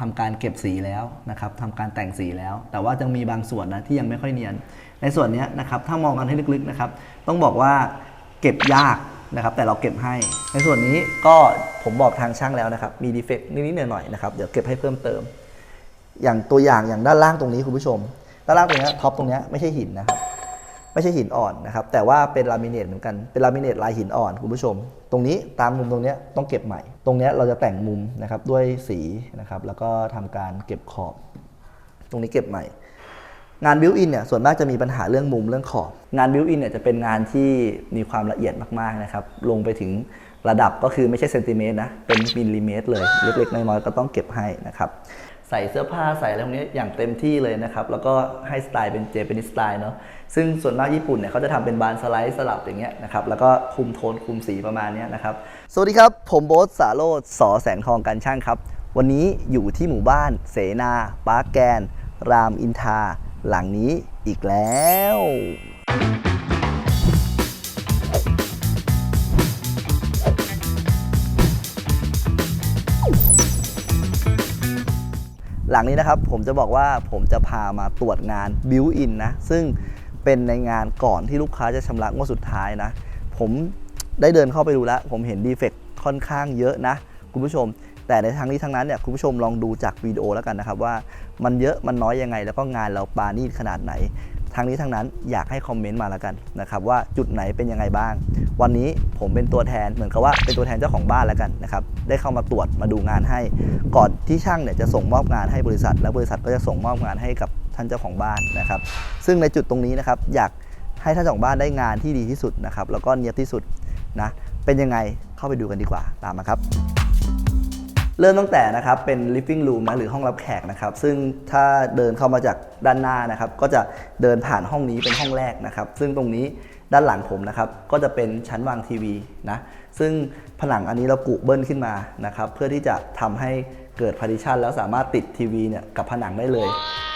ทำการเก็บสีแล้วนะครับทำการแต่งสีแล้ว แต่ว่าจะมีบางส่วนนะที่ยังไม่ค่อยเนียน ในส่วนนี้นะครับถ้ามองกันให้ลึกๆนะครับต้องบอกว่าเก็บยากนะครับแต่เราเก็บให้ ในส่วนนี้ก็ผมบอกทางช่างแล้วนะครับมีดีเฟกต์นิดๆหน่อยๆนะครับเดี๋ยวเก็บให้เพิ่มเติม อย่างตัวอย่างอย่างด้านล่างตรงนี้คุณผู้ชม ด้านล่างตรงนี้ท็อปตรงนี้ไม่ใช่หินนะครับ ไม่ใช่หินอ่อนนะครับ แต่ว่าเป็นลามิเนตเหมือนกัน เป็นลามิเนตลายหินอ่อนคุณผู้ชม ตรงนี้ตามมุมตรงนี้ต้องเก็บใหม่ ตรงนี้เราจะแต่งมุมนะครับด้วยสีนะครับ แล้วก็ทำการเก็บขอบ ตรงนี้เก็บใหม่ งานบิวอินเนี่ยส่วนมากจะมีปัญหาเรื่องมุมเรื่องขอบ งานบิวอินเนี่ยจะเป็นงานที่มีความละเอียดมากๆนะครับ ลงไปถึงระดับก็คือไม่ใช่เซนติเมตรนะ เป็นมิลลิเมตรเลย เล็กๆน้อยๆก็ต้องเก็บให้นะครับ ใส่เสื้อผ้าใส่อะไรพวกนี้อย่างเต็มที่เลยนะครับ แล้วก็ให้สไตล์เป็นเจแปนิสสไตล์เนาะซึ่งส่วนมากญี่ปุ่นเนี่ยเขาจะทำเป็นบานสไลด์สลับอย่างเงี้ยนะครับแล้วก็คุมโทนคุมสีประมาณเนี้ยนะครับ สวัสดีครับ ผมโบ๊ทสาโรดสอแสงทองกันช่างครับ วันนี้อยู่ที่หมู่บ้านเสนาปาร์แกน รามอินทราหลังนี้อีกแล้ว หลังนี้นะครับผมจะบอกว่าผมจะพามาตรวจงานบิวอินนะ ซึ่งเป็นในงานก่อนที่ลูกค้าจะชำระงวดสุดท้ายนะ ผมได้เดินเข้าไปดูแล้ว ผมเห็นดีเฟกต์ค่อนข้างเยอะนะ คุณผู้ชม แต่ในทางนี้ทางนั้นเนี่ยคุณผู้ชมลองดูจากวิดีโอแล้วกันนะครับว่ามันเยอะมันน้อยยังไง แล้วก็งานเราปานีตขนาดไหน ทั้งนี้ทั้งนั้นอยากให้คอมเมนต์มาแล้วกันนะครับว่าจุดไหนเป็นยังไงบ้าง วันนี้ผมเป็นตัวแทนเหมือนกับว่าเป็นตัวแทนเจ้าของบ้านแล้วกันนะครับได้เข้ามาตรวจมาดูงานให้ ก่อนที่ช่างเนี่ยจะส่งมอบงานให้บริษัท และบริษัทก็จะส่งมอบงานให้กับท่านเจ้าของบ้านนะครับซึ่งในจุดตรงนี้นะครับอยากให้ท่านเจ้าของบ้านได้งานที่ดีที่สุดนะครับแล้วก็เนียบที่สุดนะเป็นยังไงเข้าไปดูกันดีกว่าตามมาครับ เริ่มตั้งแต่นะครับเป็น living room นะหรือห้องรับแขกนะครับซึ่งถ้าเดินเข้ามาจากด้านหน้านะครับก็จะเดินผ่านห้องนี้เป็นห้องแรกนะครับซึ่งตรงนี้ด้านหลังผมนะครับก็จะเป็นชั้นวางทีวีนะซึ่งผนังอันนี้เรากุเบิ้ลขึ้นมานะครับเพื่อที่จะทำให้เกิด partition แล้วสามารถติดทีวีเนี่ยกับผนังได้เลย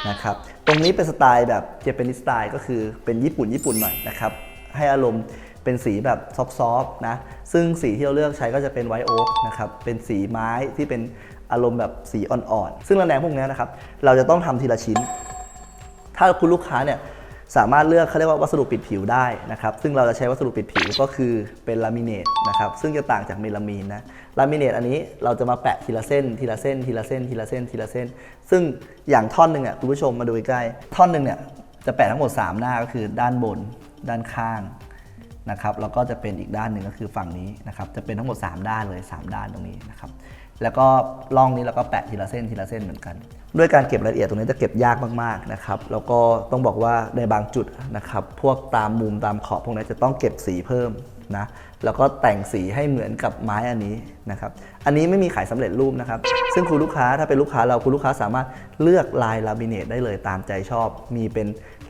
นะครับตรงนี้เป็นสไตล์แบบเจแปนิสสไตล์ก็คือเป็นญี่ปุ่นญี่ปุ่นหน่อยนะครับให้อารมณ์ เป็นสีแบบซอฟๆนะ ซึ่งสีที่เราเลือกใช้ก็จะเป็นไวท์โอ๊กนะครับ เป็นสีไม้ที่เป็นอารมณ์แบบสีอ่อนๆ ซึ่งระแนงพวกนี้นะครับ เราจะต้องทำทีละชิ้น ถ้าคุณลูกค้าเนี่ยสามารถเลือกเขาเรียกว่าวัสดุปิดผิวได้นะครับ ซึ่งเราจะใช้วัสดุปิดผิวก็คือเป็นลามิเนตนะครับ ซึ่งจะต่างจากเมลามีนนะ ลามิเนตอันนี้เราจะมาแปะทีละเส้น ทีละเส้น ทีละเส้น ทีละเส้น ทีละเส้น ซึ่งอย่างท่อนหนึ่งอะคุณผู้ชมมาดูใกล้ ท่อนหนึ่งเนี่ยจะแปะทั้งหมด 3 หน้าก็คือด้านบน ด้านข้าง นะครับแล้วก็จะเป็นอีกด้านหนึ่งก็คือฝั่งนี้นะครับจะเป็นทั้งหมด 3 ด้านเลย 3 ด้านตรงนี้นะครับแล้วก็ล่องนี้แล้วก็แปะทีละเส้นทีละเส้นเหมือนกัน ด้วยการเก็บรายละเอียดตรงนี้จะเก็บยากมากๆนะครับแล้วก็ต้องบอกว่าในบางจุดนะครับพวกตามมุมตามขอบพวกนี้จะต้องเก็บสีเพิ่มนะแล้วก็แต่งสีให้เหมือนกับไม้อันนี้นะครับอันนี้ไม่มีขายสำเร็จรูปนะครับ ซึ่งคุณลูกค้าถ้าเป็นลูกค้าเราคุณลูกค้าสามารถเลือกลายลามิเนตได้เลยตามใจชอบ มีเป็น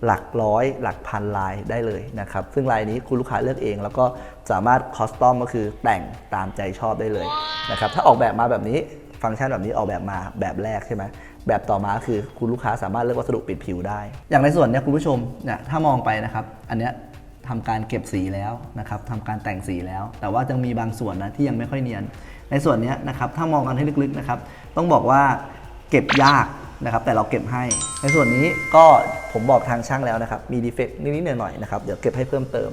หลักร้อย หลักพันลายได้เลยนะครับ ซึ่งลายนี้คุณลูกค้าเลือกเอง แล้วก็สามารถคอสตอมก็คือแต่งตามใจชอบได้เลยนะครับถ้าออกแบบมาแบบนี้ฟังก์ชันแบบนี้ออกแบบมาแบบแรกใช่ไหมแบบต่อมาคือคุณลูกค้าสามารถเลือกวัสดุปิดผิวได้ อย่างในส่วนเนี้ยคุณผู้ชมเนี่ยถ้ามองไปนะครับอันเนี้ยทำการเก็บสีแล้วนะครับทำการแต่งสีแล้ว แต่ว่ายังมีบางส่วนนะที่ยังไม่ค่อยเนียน ในส่วนนี้นะครับถ้ามองกันให้ลึกๆนะครับต้องบอกว่าเก็บยาก นะครับแต่เราเก็บให้ ในส่วนนี้ก็ผมบอกทางช่างแล้วนะครับ มีดีเฟกต์นิดๆหน่อยๆนะครับเดี๋ยวเก็บให้เพิ่มเติม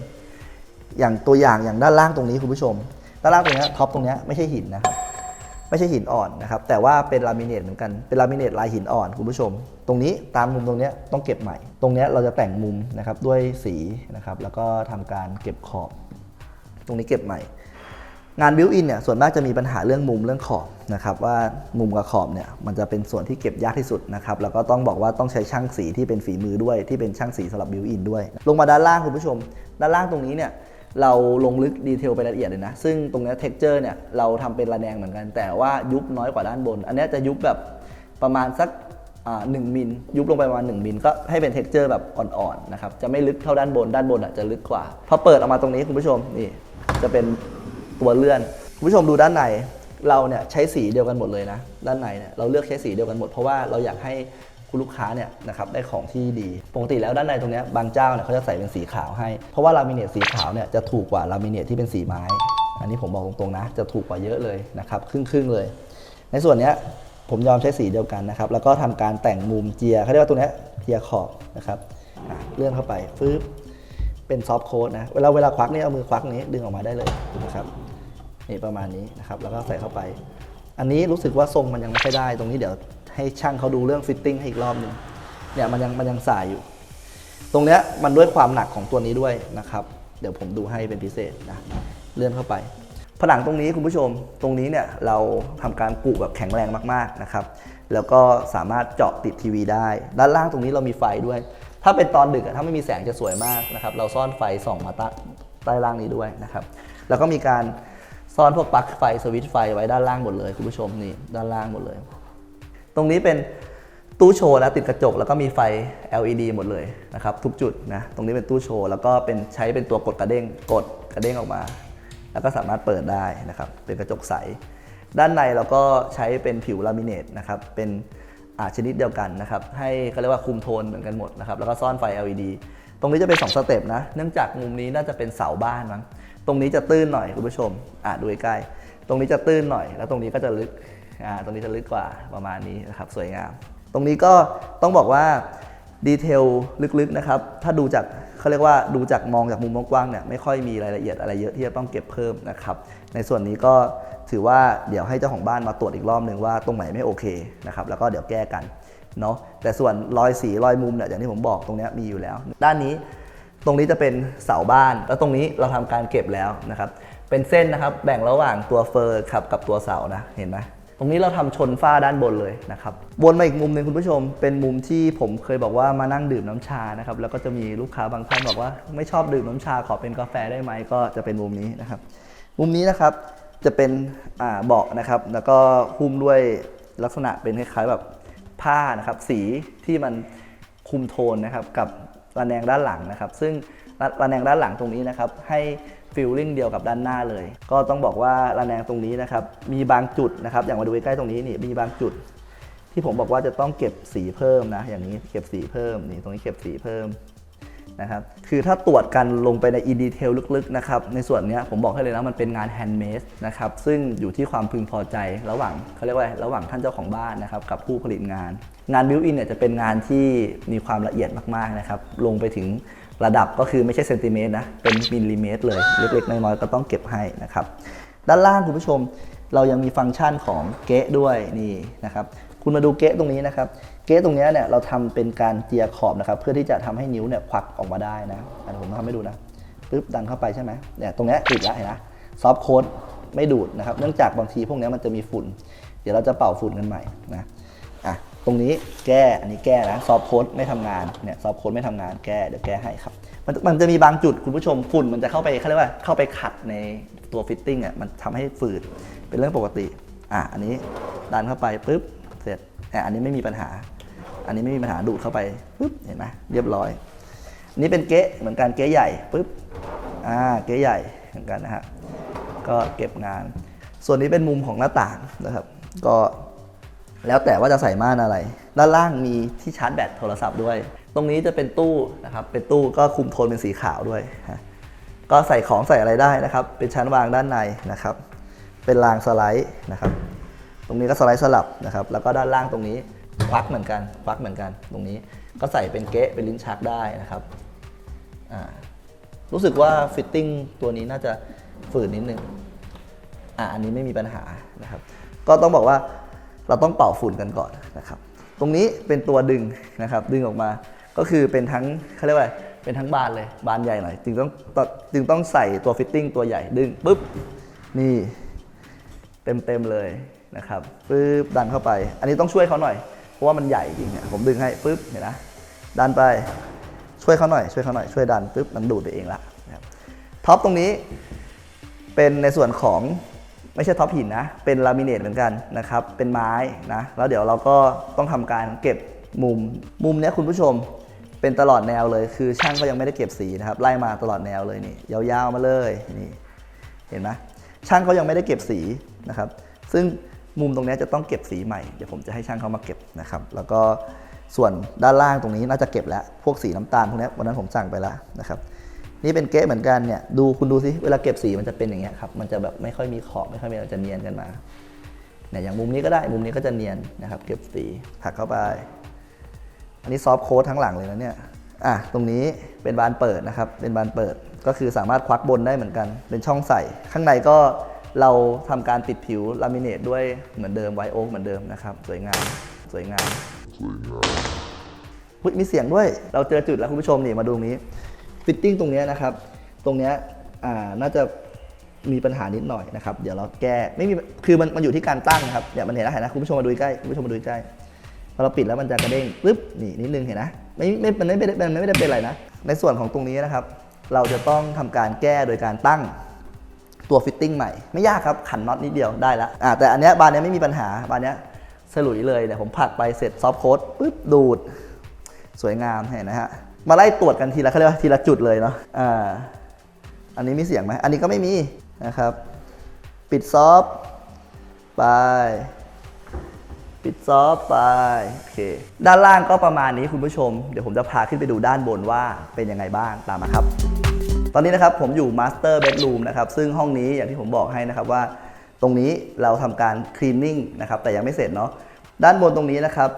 อย่างตัวอย่างอย่างด้านล่างตรงนี้คุณผู้ชม ด้านล่างตรงเนี้ยท็อปตรงเนี้ยไม่ใช่หินนะครับไม่ใช่หินอ่อนนะครับแต่ว่าเป็นลามิเนตเหมือนกันเป็นลามิเนตลายหินอ่อนคุณผู้ชม ตรงนี้ตามมุมตรงเนี้ยต้องเก็บใหม่ ตรงเนี้ยเราจะแต่งมุมนะครับด้วยสีนะครับแล้วก็ทำการเก็บขอบ ตรงนี้เก็บใหม่ งานบิวอินเนี่ยส่วนมากจะมีปัญหาเรื่องมุมเรื่องขอบนะครับว่ามุมกับขอบเนี่ยมันจะเป็นส่วนที่เก็บยากที่สุดนะครับแล้วก็ต้องบอกว่าต้องใช้ช่างสีที่เป็นฝีมือด้วยที่เป็นช่างสีสำหรับบิวอินด้วย ลงมาด้านล่างคุณผู้ชม ด้านล่างตรงนี้เนี่ยเราลงลึกดีเทลไปละเอียดเลยนะ ซึ่งตรงนี้เท็กเจอร์เนี่ยเราทำเป็นระแนงเหมือนกัน แต่ว่ายุบน้อยกว่าด้านบน อันนี้จะยุบแบบประมาณสักหนึ่งมิลยุบลงไปประมาณ1มิลก็ให้เป็นเท็กเจอร์แบบอ่อนๆนะครับจะไม่ลึกเท่าด้านบนด้านบนอะจะลึกกว่าพอเปิดออกมาตรงนี้คุณผู้ชมนี่จะเป็น ตัวเลื่อนคุณผู้ชมดูด้านในเราเนี่ยใช้สีเดียวกันหมดเลยนะ ด้านในเนี่ยเราเลือกใช้สีเดียวกันหมดเพราะว่าเราอยากให้คุณลูกค้าเนี่ยนะครับได้ของที่ดี ปกติแล้วด้านในตรงนี้บางเจ้าเนี่ยเขาจะใส่เป็นสีขาวให้ เพราะว่าลามิเนตสีขาวเนี่ยจะถูกกว่าลามิเนตที่เป็นสีไม้ อันนี้ผมบอกตรงๆนะ จะถูกกว่าเยอะเลยนะครับครึ่งๆเลย ในส่วนเนี้ยผมยอมใช้สีเดียวกันนะครับแล้วก็ทำการแต่งมุมเจียเขาเรียกว่าตัวเนี้ยเจียขอบนะครับเลื่อนเข้าไปฟึบเป็นซอฟต์โค้ดนะเวลาเวลาควักนี่เอามือควักนี้ดึงออกมาได้เลยนะครับ นี่ประมาณนี้นะครับแล้วก็ใส่เข้าไป อันนี้รู้สึกว่าทรงมันยังไม่ค่อยได้ ตรงนี้เดี๋ยวให้ช่างเขาดูเรื่องฟิตติ้งให้อีกรอบหนึงเนี่ยมันยังมันยังสายอยู่ ตรงเนี้ยมันด้วยความหนักของตัวนี้ด้วยนะครับเดี๋ยวผมดูให้เป็นพิเศษนะเลื่อนเข้าไป ผนังตรงนี้คุณผู้ชมตรงนี้เนี่ยเราทำการปลูกแบบแข็งแรงมากๆนะครับแล้วก็สามารถเจาะติดทีวีได้ ด้านล่างตรงนี้เรามีไฟด้วย ถ้าเป็นตอนดึกถ้าไม่มีแสงจะสวยมากนะครับเราซ่อนไฟส่องมาใต้ล่างนี้ด้วยนะครับแล้วก็มีการ ซ่อนพวกปลั๊กไฟสวิตช์ไฟไว้ด้านล่างหมดเลยคุณผู้ชมนี่ด้านล่างหมดเลย ตรงนี้เป็นตู้โชว์นะติดกระจกแล้วก็มีไฟ LED หมดเลยนะครับทุกจุดนะตรงนี้เป็นตู้โชว์แล้วก็เป็นใช้เป็นตัวกดกระเด้งกดกระเด้งออกมา แล้วก็สามารถเปิดได้นะครับเป็นกระจกใส ด้านในเราก็ใช้เป็นผิวลามิเนตนะครับเป็นอาชนิดเดียวกันนะครับให้เขาเรียกว่าคุมโทนเหมือนกันหมดนะครับแล้วก็ซ่อนไฟ LED ตรงนี้จะเป็น 2 สเต็ปนะ เนื่องจากมุมนี้น่าจะเป็นเสาบ้านมั้ง ตรงนี้จะตื้นหน่อยคุณผู้ชม อะดูใกล้ตรงนี้จะตื้นหน่อย แล้วตรงนี้ก็จะลึก อ่า ตรงนี้จะลึกกว่าประมาณนี้นะครับ สวยงาม ตรงนี้ก็ต้องบอกว่าดีเทลลึกๆนะครับ ถ้าดูจากเขาเรียกว่าดูจากมองจากมุมกว้างเนี่ยไม่ค่อยมีรายละเอียดอะไรเยอะที่จะต้องเก็บเพิ่มนะครับ ในส่วนนี้ก็ถือว่าเดี๋ยวให้เจ้าของบ้านมาตรวจอีกรอบหนึ่งว่าตรงไหนไม่โอเคนะครับ แล้วก็เดี๋ยวแก้กันเนาะแต่ส่วนรอยสีรอยมุมเนี่ยอย่างที่ผมบอกตรงนี้มีอยู่แล้ว ด้านนี้ ตรงนี้จะเป็นเสาบ้าน แล้วตรงนี้เราทำการเก็บแล้วนะครับ เป็นเส้นนะครับแบ่งระหว่างตัวเฟอร์ครับกับตัวเสานะ เห็นไหมตรงนี้เราทำชนฝ้าด้านบนเลยนะครับ วนมาอีกมุมหนึ่งคุณผู้ชม เป็นมุมที่ผมเคยบอกว่ามานั่งดื่มน้ำชานะครับ แล้วก็จะมีลูกค้าบางท่านบอกว่า ไม่ชอบดื่มน้ำชาขอเป็นกาแฟได้ไหมก็จะเป็นมุมนี้นะครับ มุมนี้นะครับจะเป็นเบาะนะครับ แล้วก็หุ้มด้วยลักษณะเป็นคล้ายๆแบบผ้านะครับ สีที่มันคุมโทนนะครับกับ ระแนงด้านหลังนะครับ ซึ่งระระแนงด้านหลังตรงนี้นะครับ ให้ฟิลลิ่งเดียวกับด้านหน้าเลย ก็ต้องบอกว่าระแนงตรงนี้นะครับ มีบางจุดนะครับ อย่างมาดูใกล้ตรงนี้นี่มีบางจุด ที่ผมบอกว่าจะต้องเก็บสีเพิ่มนะ อย่างนี้เก็บสีเพิ่มนี่ตรงนี้เก็บสีเพิ่ม นะครับคือถ้าตรวจกันลงไปในอีดีเทลลึกๆนะครับในส่วนนี้ผมบอกให้เลยนะมันเป็นงานแฮนด์เมดนะครับซึ่งอยู่ที่ความพึงพอใจระหว่างเขาเรียกว่าระหว่างท่านเจ้าของบ้านนะครับกับผู้ผลิตงาน งานบิวอินเนี่ยจะเป็นงานที่มีความละเอียดมากๆนะครับลงไปถึงระดับก็คือไม่ใช่เซนติเมตรนะเป็นมิลลิเมตรเลยเล็กๆน้อยๆก็ต้องเก็บให้นะครับด้านล่างคุณผู้ชมเรายังมีฟังก์ชันของเกะด้วยนี่นะครับ คุณมาดูเก๊ะตรงนี้นะครับ เก๊ะตรงเนี้ยเนี่ยเราทำเป็นการเจียขอบนะครับ เพื่อที่จะทำให้นิ้วเนี่ยควักออกมาได้นะอันผมทำให้ดูนะปึ๊บดันเข้าไปใช่ไหมเนี่ยตรงเนี้ยติดแล้วเห็นนะซอฟโค้ดไม่ดูดนะครับ เนื่องจากบางทีพวกนี้มันจะมีฝุ่น เดี๋ยวเราจะเป่าฝุ่นกันใหม่นะอะตรงนี้แก้อันนี้แก้นะซอฟโค้ดไม่ทำงานเนี่ยซอฟโค้ดไม่ทำงานแก้เดี๋ยวแก้ให้ครับมันมันจะมีบางจุดคุณผู้ชมฝุ่นมันจะเข้าไปเขาเรียกว่าเข้าไปขัดในตัวฟิตติ้งอะมันทำให้ฝืดเป็นเรื่องปกติอะอันนี้ดันเข้าไปปุ๊บ อันนี้ไม่มีปัญหา อันนี้ไม่มีปัญหาดูดเข้าไปปุ๊บเห็นไหมเรียบร้อยอันนี้เป็นเก๊ะเหมือนกันเก๊ะใหญ่ปุ๊บอ่าเก๊ะใหญ่เหมือนกันนะฮะก็เก็บงาน ส่วนนี้เป็นมุมของหน้าต่างนะครับ ก็แล้วแต่ว่าจะใส่ม่านอะไร ด้านล่างมีที่ชาร์จแบตโทรศัพท์ด้วย ตรงนี้จะเป็นตู้นะครับ เป็นตู้ก็คุมโทนเป็นสีขาวด้วย ก็ใส่ของใส่อะไรได้นะครับ เป็นชั้นวางด้านในนะครับ เป็นรางสไลด์นะครับ รงนี้ก็สไลด์สลับนะครับ แล้วก็ด้านล่างตรงนี้ควักเหมือนกันควักเหมือนกัน ตรงนี้ก็ใส่เป็นเก๊ะเป็นลิ้นชักได้นะครับรู้สึกว่าฟิตติ้งตัวนี้น่าจะฝืดนิดนึงอะอันนี้ไม่มีปัญหานะครับ ก็ต้องบอกว่าเราต้องเป่าฝุ่นกันก่อนนะครับ ตรงนี้เป็นตัวดึงนะครับ ดึงออกมาก็คือเป็นทั้งเขาเรียกว่าเป็นทั้งบานเลยบานใหญ่หน่อยจึงต้องจึงต้องใส่ตัวฟิตติ้งตัวใหญ่ดึงปุ๊บนี่เต็มเต็มเลย นะครับปึ๊บดันเข้าไป อันนี้ต้องช่วยเขาหน่อย เพราะว่ามันใหญ่จริงเนี่ยผมดึงให้ปึ๊บเห็นนะดันไปช่วยเขาหน่อยช่วยเขาหน่อยช่วยดันปึ๊บมันดูดไปเองละนะครับท็อปตรงนี้เป็นในส่วนของไม่ใช่ท็อปหินนะ เป็นลามิเนตเหมือนกันนะครับ เป็นไม้นะ แล้วเดี๋ยวเราก็ต้องทำการเก็บมุม มุมนี้คุณผู้ชมเป็นตลอดแนวเลย คือช่างก็ยังไม่ได้เก็บสีนะครับ ไล่มาตลอดแนวเลยนี่ ยาวๆมาเลยนี่ เห็นไหมช่างเขายังไม่ได้เก็บสีนะครับ ซึ่ง มุมตรงนี้จะต้องเก็บสีใหม่ เดี๋ยวผมจะให้ช่างเขามาเก็บนะครับ แล้วก็ส่วนด้านล่างตรงนี้น่าจะเก็บแล้ว พวกสีน้ำตาลพวกนี้วันนั้นผมสั่งไปแล้วนะครับ นี่เป็นเก๊ะเหมือนกันเนี่ย ดูคุณดูสิ เวลาเก็บสีมันจะเป็นอย่างเงี้ยครับ มันจะแบบไม่ค่อยมีขอบไม่ค่อยมีอะไรจะเนียนกันมาเนี่ยอย่างมุมนี้ก็ได้ มุมนี้ก็จะเนียนนะครับ เก็บสีถักเข้าไป อันนี้ซอฟโค้ดทั้งหลังเลยนะเนี่ย อะ ตรงนี้เป็นบานเปิดนะครับ เป็นบานเปิด ก็คือสามารถควักบนได้เหมือนกัน เป็นช่องใส่ ข้างในก็ เราทำการติดผิวลามิเนตด้วยเหมือนเดิมไวโอ๊กเหมือนเดิมนะครับ สวยงาม สวยงามอุ๊ยมีเสียงด้วย เราเจอจุดแล้วคุณผู้ชมนี่มาดูนี้ฟิตติ้งตรงนี้นะครับ ตรงนี้น่าจะมีปัญหานิดหน่อยนะครับ เดี๋ยวเราแก้ไม่มีคือมันมันอยู่ที่การตั้งครับเนี่ยมันเห็นนะเห็นนะคุณผู้ชมมาดูใกล้คุณผู้ชมมาดูใกล้พอเราปิดแล้วมันจะกระเด้งปึ๊บนี่นิดนึงเห็นนะไม่ไม่มันไม่ได้มันไม่ได้เป็นอะไรนะ ในส่วนของตรงนี้นะครับ เราจะต้องทำการแก้โดยการตั้ง ตัวฟิตติ้งใหม่ ไม่ยากครับขันน็อตนิดเดียวได้ละอ่าแต่อันเนี้ยบานเนี้ยไม่มีปัญหาบานเนี้ยสลุยเลยเดี๋ยวผมผลักไปเสร็จซอฟโค้ดปึ๊บดูด สวยงามเห็นนะฮะมาไล่ตรวจกันทีละเขาเรียกว่าทีละจุดเลยเนาะอ่าอันนี้มีเสียงไหมอันนี้ก็ไม่มีนะครับ ปิดซอฟไปปิดซอฟไปโอเคด้านล่างก็ประมาณนี้คุณผู้ชม เดี๋ยวผมจะพาขึ้นไปดูด้านบนว่าเป็นยังไงบ้างตามมาครับ ตอนนี้นะครับผมอยู่ Master Bedroom นะครับซึ่งห้องนี้อย่างที่ผมบอกให้นะครับว่า ตรงนี้เราทำการ cleaning นะครับแต่ยังไม่เสร็จเนาะด้านบนตรงนี้นะครับ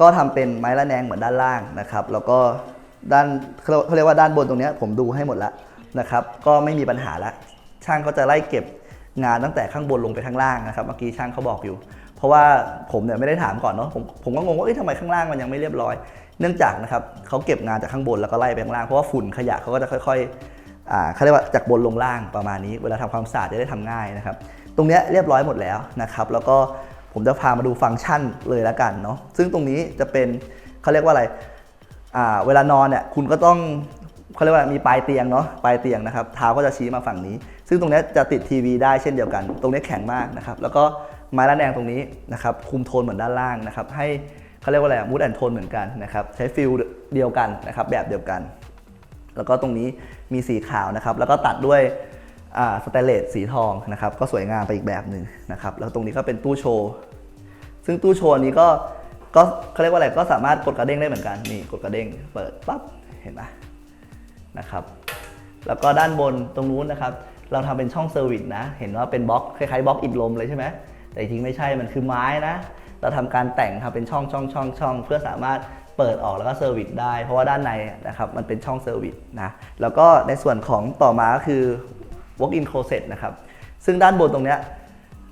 ก็ทำเป็นไม้ระแนงเหมือนด้านล่างนะครับ แล้วก็ด้านเขาเรียกว่าด้านบนตรงนี้ผมดูให้หมดแล้วนะครับ ก็ไม่มีปัญหาแล้วช่างก็จะไล่เก็บงานตั้งแต่ข้างบนลงไปข้างล่างนะครับเมื่อกี้ช่างเขาบอกอยู่ เพราะว่าผมเนี่ยไม่ได้ถามก่อนเนาะผมผมก็งงว่าเอ้ยทำไมข้างล่างมันยังไม่เรียบร้อย เนื่องจากนะครับเขาเก็บงานจากข้างบนแล้วก็ไล่ไปข้างล่างเพราะว่าฝุ่นขยะเขาก็จะค่อยๆอ่า เขาเรียกว่าจากบนลงล่างประมาณนี้ เวลาทำความสะอาดจะได้ทำง่ายนะครับ ตรงนี้เรียบร้อยหมดแล้วนะครับ แล้วก็ผมจะพามาดูฟังก์ชันเลยล้วกันเนาะ ซึ่งตรงนี้จะเป็นเขาเรียกว่าอะไรเวลานอนเนี่ยคุณก็ต้องเขาเรียกว่ามีปลายเตียงเนาะปลายเตียงนะครับเท้าก็จะชี้มาฝั่งนี้ ซึ่งตรงนี้จะติดทีวีได้เช่นเดียวกัน ตรงนี้แข็งมากนะครับ แล้วก็ไม้ระแนงตรงนี้นะครับคุมโทนเหมือนด้านล่างนะครับ ให้เขาเรียกว่าอะไรมูดแอนโทนเหมือนกันนะครับ ใช้ฟิลเดียวกันนะครับ แบบเดียวกัน แล้วก็ตรงนี้มีสีขาวนะครับ แล้วก็ตัดด้วยสแตนเลสสีทองนะครับ ก็สวยงามไปอีกแบบหนึ่งนะครับ แล้วตรงนี้ก็เป็นตู้โชว์ ซึ่งตู้โชว์นี้ก็ก็เขาเรียกว่าอะไร ก็สามารถกดกระเด้งได้เหมือนกัน นี่กดกระเด้ง เปิดปั๊บ เห็นไหมนะครับ แล้วก็ด้านบนตรงนู้นนะครับ เราทำเป็นช่องเซอร์วิสนะ เห็นว่าเป็นบล็อกคล้ายๆบล็อกอิฐลมเลยใช่ไหม แต่จริงๆไม่ใช่ มันคือไม้นะ เราทำการแต่งทำเป็นช่องช่องช่องช่องเพื่อสามารถ เปิดออกแล้วก็เซอร์วิสได้ เพราะว่าด้านในนะครับมันเป็นช่องเซอร์วิสนะแล้วก็ในส่วนของต่อมาก็คือ walk in closet นะครับซึ่งด้านบนตรงเนี้ย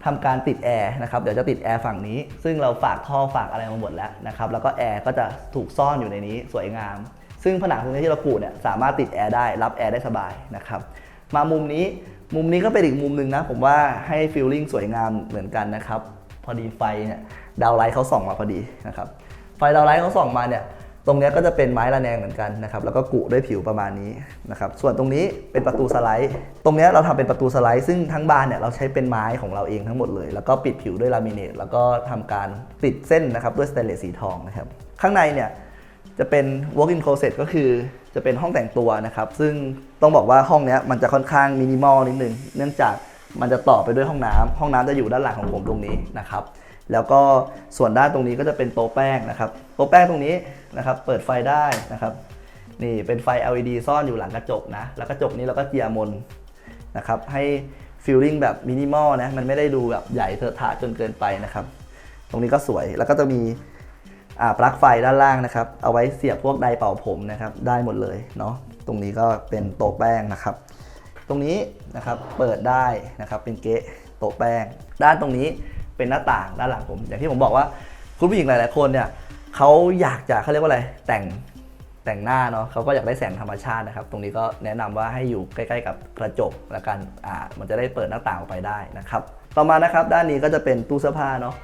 ทำการติดแอร์นะครับเดี๋ยวจะติดแอร์ฝั่งนี้ ซึ่งเราฝากท่อฝากอะไรมาหมดแล้วนะครับแล้วก็แอร์ก็จะถูกซ่อนอยู่ในนี้สวยงาม ซึ่งผนังตรงนี้ที่เราปูเนี่ยสามารถติดแอร์ได้รับแอร์ได้สบายนะครับมามุมนี้มุมนี้ก็เป็นอีกมุมหนึ่งนะ ผมว่าให้ฟีลลิ่งสวยงามเหมือนกันนะครับ พอดีไฟเนี่ยดาวไลท์เขาส่องมาพอดีนะครับ ไฟดาวไลท์เขาส่องมาเนี่ยตรงนี้ก็จะเป็นไม้ระแนงเหมือนกันนะครับแล้วก็กุด้วยผิวประมาณนี้นะครับส่วนตรงนี้เป็นประตูสไลด์ ตรงเนี้ยเราทำเป็นประตูสไลด์ซึ่งทั้งบานเนี่ยเราใช้เป็นไม้ของเราเองทั้งหมดเลย แล้วก็ปิดผิวด้วยลามิเนตแล้วก็ทำการติดเส้นนะครับด้วยสเตนเลสสีทองนะครับข้างในเนี่ยจะเป็น walk-in closet ก็คือจะเป็นห้องแต่งตัวนะครับซึ่งต้องบอกว่าห้องเนี้ยมันจะค่อนข้างมินิมอลนิดนึงเนื่องจากมันจะต่อไปด้วยห้องน้ำห้องน้ำจะอยู่ด้านหลังของผมตรงนี้นะครับ แล้วก็ส่วนด้านตรงนี้ก็จะเป็นโต๊ะแป้งนะครับ โต๊ะแป้งตรงนี้นะครับเปิดไฟได้นะครับ นี่เป็นไฟ LED ซ่อนอยู่หลังกระจกนะ แล้วกระจกนี้เราก็เจียร์มนนะครับให้ฟีลลิ่งแบบมินิมอลนะ มันไม่ได้ดูแบบใหญ่เถอะทะจนเกินไปนะครับ ตรงนี้ก็สวย แล้วก็จะมีปลั๊กไฟด้านล่างนะครับ เอาไว้เสียบพวกไดร์เป่าผมนะครับ ได้หมดเลยเนาะ ตรงนี้ก็เป็นโต๊ะแป้งนะครับ ตรงนี้นะครับเปิดได้นะครับ เป็นเก๊ะโต๊ะแป้ง ด้านตรงนี้ เป็นหน้าต่างด้านหลังผม อย่างที่ผมบอกว่าคุณผู้หญิงหลาย ๆ คนเนี่ยเขาอยากจะเขาเรียกว่าอะไรแต่งแต่งหน้าเนาะเขาก็อยากได้แสงธรรมชาตินะครับ ตรงนี้ก็แนะนำว่าให้อยู่ใกล้ ๆ กับกระจกละกันอ่ามันจะได้เปิดหน้าต่างออกไปได้นะครับ ต่อมานะครับด้านนี้ก็จะเป็นตู้เสื้อผ้าเนาะ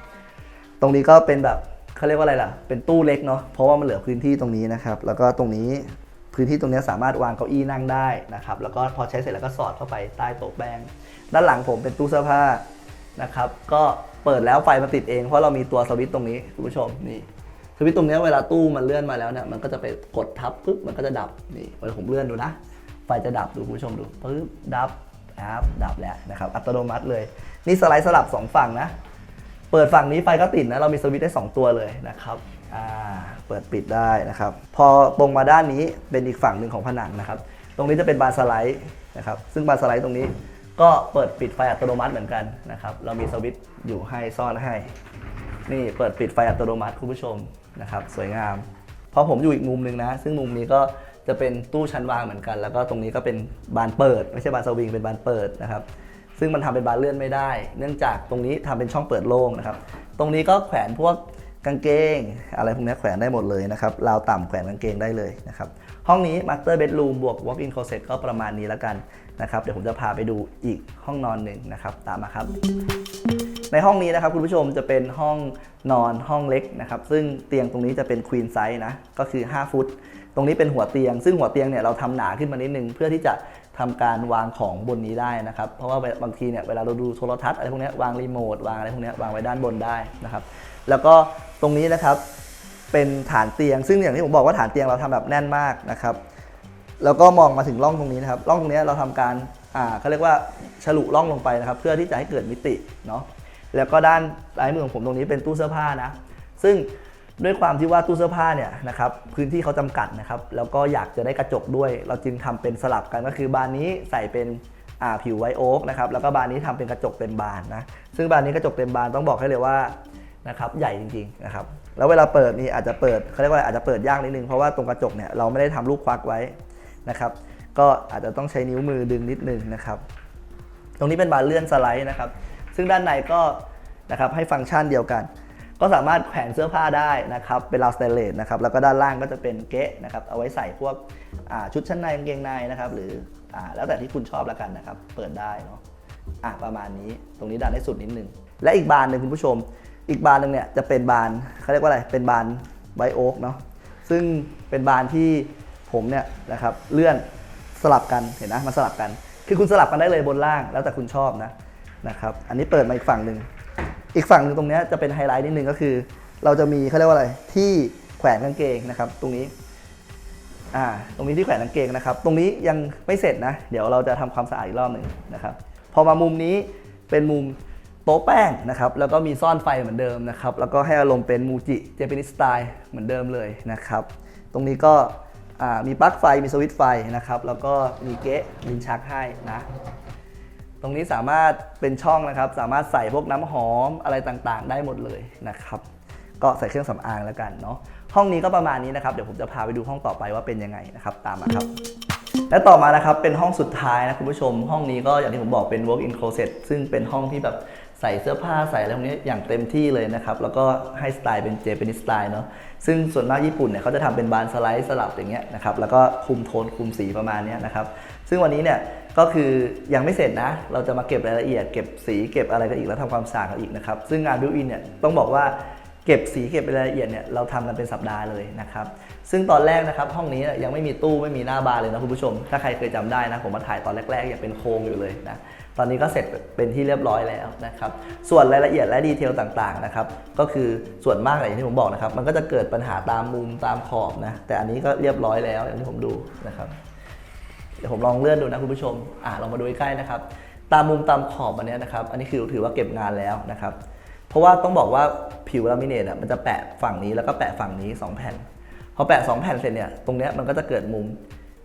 ตรงนี้ก็เป็นแบบเขาเรียกว่าอะไรล่ะ เป็นตู้เล็กเนาะเพราะว่ามันเหลือพื้นที่ตรงนี้นะครับ แล้วก็ตรงนี้พื้นที่ตรงนี้สามารถวางเก้าอี้นั่งได้นะครับ แล้วก็พอใช้เสร็จแล้วก็สอดเข้าไปใต้โต๊ะแป้งด้านหลังผมเป็นตู้เสื้อผ้านะครับ ก็ เปิดแล้วไฟมาติดเองเพราะเรามีตัวสวิตช์ตรงนี้คุณผู้ชมนี่สวิตช์ตรงนี้เวลาตู้มันเลื่อนมาแล้วเนี่ยมันก็จะไปกดทับปุ๊บมันก็จะดับนี่เวลาผมเลื่อนดูนะ ไฟจะดับดูคุณผู้ชมดูปุ๊บดับครับดับแล้วนะครับอัตโนมัติเลย นี่สไลด์สลับสองฝั่งนะ เปิดฝั่งนี้ไฟก็ติดนะเรามีสวิตช์ได้ 2 ตัวเลยนะครับอ่าเปิดปิดได้นะครับ พอตรงมาด้านนี้เป็นอีกฝั่งหนึ่งของผนังนะครับ ตรงนี้จะเป็นบานสไลด์นะครับซึ่งบานสไลด์ตรงนี้ ก็เปิดปิดไฟอัตโนมัติเหมือนกันนะครับ เรามีสวิตช์อยู่ให้ซ่อนให้ นี่เปิดปิดไฟอัตโนมัติคุณผู้ชมนะครับ สวยงาม เพราะผมอยู่อีกมุมหนึ่งนะ ซึ่งมุมนี้ก็จะเป็นตู้ชั้นวางเหมือนกัน แล้วก็ตรงนี้ก็เป็นบานเปิด ไม่ใช่บานสวิงเป็นบานเปิดนะครับ ซึ่งมันทำเป็นบานเลื่อนไม่ได้ เนื่องจากตรงนี้ทำเป็นช่องเปิดโล่งนะครับ ตรงนี้ก็แขวนพวกกางเกง อะไรพวกนี้แขวนได้หมดเลยนะครับราวต่ำแขวนกางเกงได้เลยนะครับ ห้องนี้ Master Bedroom บวก Walk-in Closet ก็ประมาณนี้แล้วกัน นะครับเดี๋ยวผมจะพาไปดูอีกห้องนอนหนึ่งนะครับตามมาครับ ในห้องนี้นะครับคุณผู้ชมจะเป็นห้องนอนห้องเล็กนะครับซึ่งเตียงตรงนี้จะเป็นควีนไซส์นะก็คือ 5 ฟุต ตรงนี้เป็นหัวเตียง ซึ่งหัวเตียงเนี่ยเราทำหนาขึ้นมานิดนึงเพื่อที่จะทำการวางของบนนี้ได้นะครับ เพราะว่าบางทีเนี่ยเวลาเราดูโทรทัศน์อะไรพวกนี้วางรีโมทวางอะไรพวกนี้วางไว้ด้านบนได้นะครับแล้วก็ตรงนี้นะครับเป็นฐานเตียง ซึ่งอย่างที่ผมบอกว่าฐานเตียงเราทำแบบแน่นมากนะครับ แล้วก็มองมาถึงร่องตรงนี้นะครับร่องตรงนี้เราทำการอ่าเขาเรียกว่าฉลุร่องลงไปนะครับ เพื่อที่จะให้เกิดมิติเนาะแล้วก็ด้านซ้ายมือของผมตรงนี้เป็นตู้เสื้อผ้านะ ซึ่งด้วยความที่ว่าตู้เสื้อผ้าเนี่ยนะครับพื้นที่เขาจำกัดนะครับ แล้วก็อยากจะได้กระจกด้วย เราจึงทำเป็นสลับกันก็คือบานนี้ใส่เป็นอ่าผิวไวโอ๊กนะครับแล้วก็บานนี้ทำเป็นกระจกเต็มบานนะซึ่งบานนี้กระจกเต็มบานต้องบอกให้เลยว่านะครับใหญ่จริงๆนะครับแล้วเวลาเปิดนี่อาจจะเปิดเขาเรียกว่าอาจจะเปิดยากนิดนึงเพราะว่าตรงกระจกเนี่ยเราไม่ได้ทำลูกควักไว้ นะครับ ก็อาจจะต้องใช้นิ้วมือดึงนิดนึงนะครับ ตรงนี้เป็นบานเลื่อนสไลด์นะครับ ซึ่งด้านในก็นะครับให้ฟังก์ชันเดียวกัน ก็สามารถแขวนเสื้อผ้าได้นะครับ เป็นราวสเตนเลสนะครับ แล้วก็ด้านล่างก็จะเป็นเกะนะครับ เอาไว้ใส่พวกชุดชั้นในกางเกงในนะครับ หรืออแล้วแต่ที่คุณชอบแล้วกันนะครับ เปิดได้เนาะอะประมาณนี้ ตรงนี้ดันให้สุดนิดนึง และอีกบานหนึ่งคุณผู้ชม อีกบานหนึ่งเนี่ยจะเป็นบานเขาเรียกว่าอะไร เป็นบานไวโอ๊กเนาะ ซึ่งเป็นบานที่ ผมเนี่ยนะครับเลื่อนสลับกันเห็นนะมาสลับกัน คือคุณสลับกันได้เลยบนล่างแล้วแต่คุณชอบนะนะครับอันนี้เปิดมาอีกฝั่งหนึ่งอีกฝั่งหนึ่งตรงนี้จะเป็นไฮไลท์นิดนึงก็คือ เราจะมีเขาเรียกว่าอะไรที่แขวนกางเกงนะครับ ตรงนี้อ่าตรงนี้ที่แขวนกางเกงนะครับ ตรงนี้ยังไม่เสร็จนะ เดี๋ยวเราจะทำความสะอาดอีกรอบหนึ่งนะครับพอมามุมนี้เป็นมุมโต๊ะแป้งนะครับ แล้วก็มีซ่อนไฟเหมือนเดิมนะครับ แล้วก็ให้อารมณ์เป็นมูจิเจแปนิสสไตล์เหมือนเดิมเลยนะครับ ตรงนี้ก็ มีปลั๊กไฟมีสวิตช์ไฟนะครับ แล้วก็มีเก๊ะลินชักให้นะ ตรงนี้สามารถเป็นช่องนะครับ สามารถใส่พวกน้ำหอมอะไรต่างๆ ได้หมดเลยนะครับ ก็ใส่เครื่องสำอางแล้วกันเนาะห้องนี้ก็ประมาณนี้นะครับ เดี๋ยวผมจะพาไปดูห้องต่อไปว่าเป็นยังไงนะครับ ตามมาครับ และต่อมานะครับเป็นห้องสุดท้ายนะคุณผู้ชม ห้องนี้ก็อย่างที่ผมบอกเป็น walk in closet ซึ่งเป็นห้องที่แบบ ใส่เสื้อผ้าใส่อะไรพวกนี้อย่างเต็มที่เลยนะครับ แล้วก็ให้สไตล์เป็นเจแปนิสสไตล์เนาะซึ่งส่วนมากญี่ปุ่นเนี่ยเขาจะทำเป็นบานสไลด์สลับอย่างเงี้ยนะครับแล้วก็คุมโทนคุมสีประมาณเนี้ยนะครับซึ่งวันนี้เนี่ยก็คือยังไม่เสร็จนะ เราจะมาเก็บรายละเอียด เก็บสีเก็บอะไรกันอีกแล้วทำความสะอาดกันอีกนะครับซึ่งงานบิวอินเนี่ยต้องบอกว่าเก็บสีเก็บรายละเอียดเนี่ยเราทำกันเป็นสัปดาห์เลยนะครับซึ่งตอนแรกนะครับห้องนี้ยังไม่มีตู้ไม่มีหน้าบานเลยนะคุณผู้ชม ถ้าใครเคยจำได้นะผมมาถ่ายตอนแรก ๆยังเป็นโครงอยู่เลยนะ ตอนนี้ก็เสร็จเป็นที่เรียบร้อยแล้วนะครับ ส่วนรายละเอียดและดีเทลต่างๆนะครับ ก็คือส่วนมากอย่างที่ผมบอกนะครับ มันก็จะเกิดปัญหาตามมุมตามขอบนะ แต่อันนี้ก็เรียบร้อยแล้วอย่างที่ผมดูนะครับ เดี๋ยวผมลองเลื่อนดูนะคุณผู้ชม อ่าลองมาดูใกล้ๆนะครับ ตามมุมตามขอบอันเนี้ยนะครับ อันนี้คือถือว่าเก็บงานแล้วนะครับ เพราะว่าต้องบอกว่าผิวลามิเนตอะมันจะแปะฝั่งนี้แล้วก็แปะฝั่งนี้ 2 แผ่น พอแปะ 2 แผ่นเสร็จเนี่ย ตรงเนี้ยมันก็จะเกิดมุม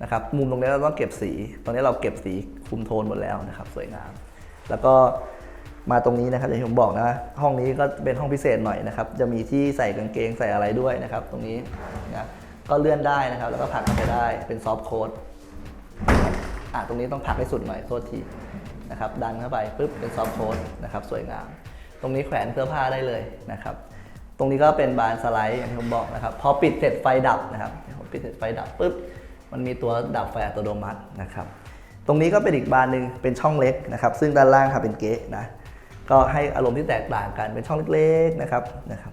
นะครับมุมตรงนี้เราต้องเก็บสี ตรงนี้เราเก็บสีคุมโทนหมดแล้วนะครับ สวยงาม แล้วก็มาตรงนี้นะครับอย่างที่ผมบอกนะ ห้องนี้ก็เป็นห้องพิเศษหน่อยนะครับ จะมีที่ใส่กางเกงใส่อะไรด้วยนะครับ ตรงนี้นะก็เลื่อนได้นะครับ แล้วก็ผลักไปได้เป็นซอฟต์โค้ดอะตรงนี้ต้องผลักให้สุดหน่อยโทษทีนะครับดันเข้าไปปุ๊บเป็นซอฟต์โค้ดนะครับสวยงาม ตรงนี้แขวนเสื้อผ้าได้เลยนะครับ ตรงนี้ก็เป็นบานสไลด์อย่างที่ผมบอกนะครับ พอปิดเสร็จไฟดับนะครับผมปิดเสร็จไฟดับปุ๊บ มันมีตัวดับไฟอัตโนมัตินะครับ ตรงนี้ก็เป็นอีกบานหนึ่งเป็นช่องเล็กนะครับ ซึ่งด้านล่างค่ะเป็นเก๊ะนะ ก็ให้อารมณ์ที่แตกต่างกันเป็นช่องเล็กๆนะครับนะครับ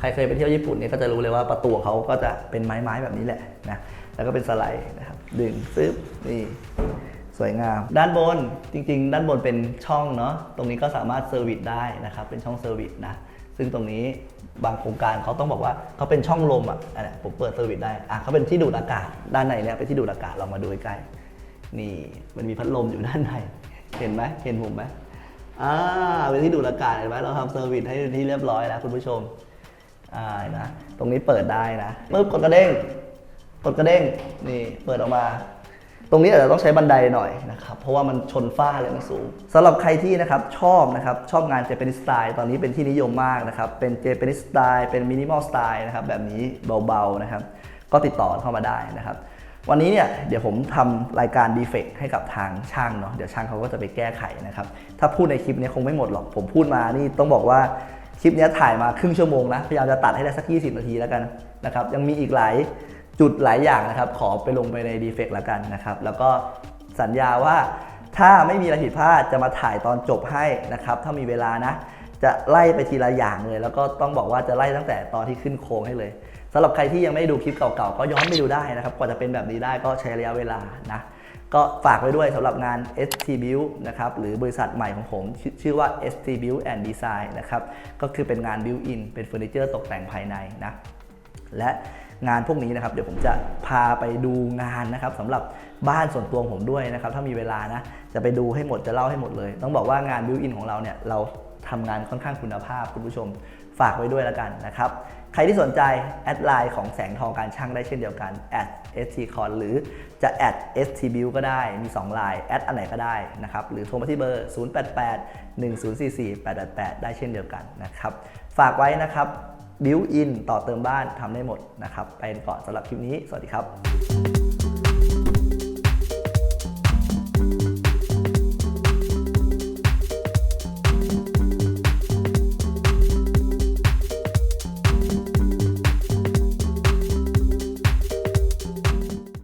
ใครเคยไปเที่ยวญี่ปุ่นเนี่ยก็จะรู้เลยว่าประตูเขาก็จะเป็นไม้ๆแบบนี้แหละนะ แล้วก็เป็นสไลด์นะครับดึงซึบนี่สวยงาม ด้านบนจริง ๆ ด้านบนเป็นช่องเนาะตรงนี้ก็สามารถเซอร์วิสได้นะครับ เป็นช่องเซอร์วิสนะ ซึ่งตรงนี้ บางโครงการเขาต้องบอกว่าเขาเป็นช่องลมอะอันนี้ผมเปิดเซอร์วิสได้อะเขาเป็นที่ดูดอากาศด้านในเนี่ยเป็นที่ดูดอากาศเรามาดูใกล้นี่มันมีพัดลมอยู่ด้านในเห็นไหมเห็นผมไหมอ่าเป็นที่ดูดอากาศเห็นไหมเราทำเซอร์วิสให้ที่เรียบร้อยแล้วคุณผู้ชมอ่านะตรงนี้เปิดได้นะปึ๊บกดกระเด้งกดกระเด้งนี่เปิดออกมา ตรงนี้อาจจะต้องใช้บันไดหน่อยนะครับเพราะว่ามันชนฝ้าเลยมันสูงสำหรับใครที่นะครับชอบนะครับชอบงานเจแปนิสสไตล์ตอนนี้เป็นที่นิยมมากนะครับเป็นเจแปนิสสไตล์เป็นมินิมอลสไตล์นะครับแบบนี้เบาๆนะครับก็ติดต่อเข้ามาได้นะครับวันนี้เนี่ยเดี๋ยวผมทำรายการดีเฟกให้กับทางช่างเนาะเดี๋ยวช่างเขาก็จะไปแก้ไขนะครับถ้าพูดในคลิปนี้คงไม่หมดหรอกผมพูดมานี่ต้องบอกว่าคลิปนี้ถ่ายมาครึ่งชั่วโมงนะพยายามจะตัดให้ได้สัก 20 นาทีแล้วกันนะครับยังมีอีกหลาย จุดหลายอย่างนะครับ ขอไปลงไปในดีเฟกแล้วกันนะครับ แล้วก็สัญญาว่าถ้าไม่มีอะไรผิดพลาดจะมาถ่ายตอนจบให้นะครับ ถ้ามีเวลานะ จะไล่ไปทีละอย่างเลย แล้วก็ต้องบอกว่าจะไล่ตั้งแต่ตอนที่ขึ้นโครงให้เลยสำหรับใครที่ยังไม่ดูคลิปเก่าๆ ก็ย้อนไปดูได้นะครับ กว่าจะเป็นแบบนี้ได้ก็ใช้ระยะเวลานะก็ฝากไว้ด้วยสำหรับงาน ST Build นะครับ หรือบริษัทใหม่ของผมชื่อชื่อว่า ST Build and Design นะครับ ก็คือเป็นงาน built in เป็นเฟอร์นิเจอร์ตกแต่งภายในนะ และ งานพวกนี้นะครับเดี๋ยวผมจะพาไปดูงานนะครับสำหรับบ้านส่วนตัวของผมด้วยนะครับถ้ามีเวลานะจะไปดูให้หมดจะเล่าให้หมดเลย ต้องบอกว่างานบิวอินของเราเนี่ยเราทำงานค่อนข้างคุณภาพคุณผู้ชมฝากไว้ด้วยแล้วกันนะครับ ใครที่สนใจ แอดไลน์ของแสงทองการช่างได้เช่นเดียวกัน @stcon หรือจะ @stbuild ก็ได้มี2ไลน์แอดอันไหนก็ได้นะครับ หรือโทรมาที่เบอร์ 0881044888 ได้เช่นเดียวกันนะครับ ฝากไว้นะครับ บิวอินต่อเติมบ้านทำได้หมดนะครับ ไปกันก่อนสำหรับคลิปนี้ สวัสดีครับ